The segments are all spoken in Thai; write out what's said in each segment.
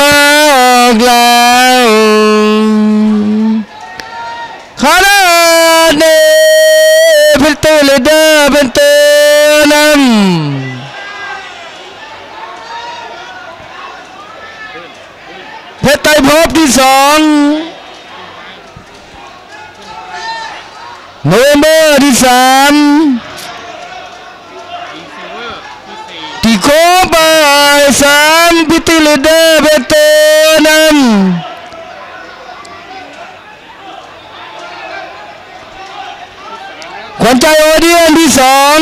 มากแล้วขนาดนี้เป็นตัวเลีดเดเป็นตัวนำเพชรไตรภที่สองโนเบอร์ที่สาม พิติเลเดอร์เบเตนันขวัญใจโอเดียนที่สอง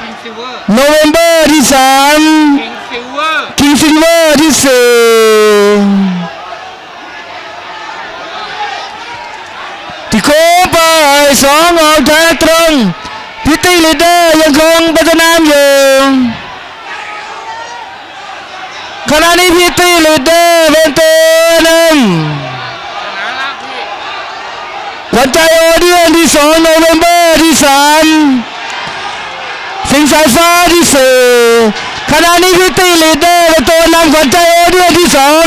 คิงซิเวอร์โนเวมเบอร์ที่สามคิงซิเวอร์คิงซิลเวอร์ที่สี่ที่โค้งไปสองออกทางตรงพิติเลเดอร์ยังคงพัฒนามอยู่ ขณะนี้พีติเลเดอร์เป็นตัวนำชนะละพี่ขวัญใจโอเดียนที่สองโนเวมเบอร์ที่สามสิงสายฟ้าที่สี่ขณะนี้พิตตี้ลีดเดอร์เป็นตัวนำวันใจโอเดียนที่สอง